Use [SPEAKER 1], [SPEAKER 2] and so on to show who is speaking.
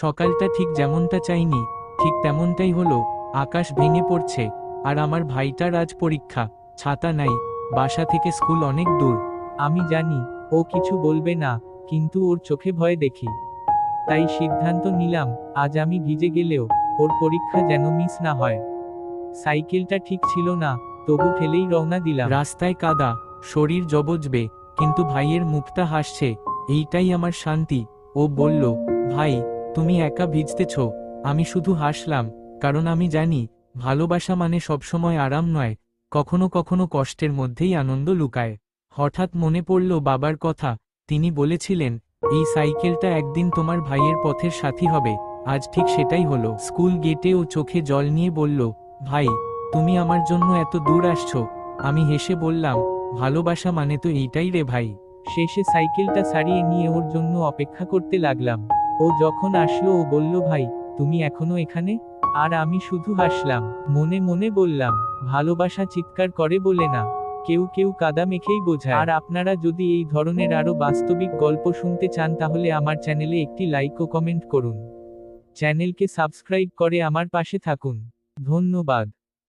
[SPEAKER 1] সকালটা ঠিক যেমনটা চাইনি, ঠিক তেমনটাই হলো, আকাশ ভেঙে পড়ছে, আর আমার ভাইটার আজ পরীক্ষা, ছাতা নাই, বাসা থেকে স্কুল অনেক দূর। আমি জানি, ও কিছু বলবে না, কিন্তু ওর চোখে ভয় দেখি। তাই সিদ্ধান্ত নিলাম, আজ আমি ভিজে গেলেও, ওর পরীক্ষা যেন মিস না হয়। সাইকেলটা ঠিক ছিল না, তবু ঠেলেই রওনা দিলাম। রাস্তায় কাদা, শরীর জবজবে, কিন্তু ভাইয়ের মুখটা হাসছে, এইটাই আমার শান্তি, ও বলল, ভাই তুমি একা ভিজতেছ, আমি শুধু হাসলাম, কারণ আমি জানি, ভালোবাসা মানে সবসময় আরাম নয়, কখনো কখনো কষ্টের মধ্যেই আনন্দ লুকায়। হঠাৎ মনে পড়ল বাবার কথা, তিনি বলেছিলেন, এই সাইকেলটা একদিন তোমার ভাইয়ের পথের সাথী হবে, আজ ঠিক সেটাই হলো। স্কুল গেটে ও চোখে জল নিয়ে বলল, ভাই, তুমি আমার জন্য এত দূর আসছো। আমি হেসে বললাম, ভালোবাসা মানে তো এইটাই রে ভাই। শেষে সাইকেলটা সারিয়ে নিয়ে ওর জন্য অপেক্ষা করতে লাগলাম। ও যখন আসলো ও বলল, ভাই, তুমি এখনও এখানে? আর আমি শুধু হাসলাম, মনে মনে বললাম, ভালোবাসা চিৎকার করে বলে না, কেউ কেউ কাদা মেখেই বোঝায়। আর আপনারা যদি এই ধরনের আরও বাস্তবিক গল্প শুনতে চান, তাহলে আমার চ্যানেলে একটি লাইক ও কমেন্ট করুন। চ্যানেলকে সাবস্ক্রাইব করে আমার পাশে থাকুন। ধন্যবাদ।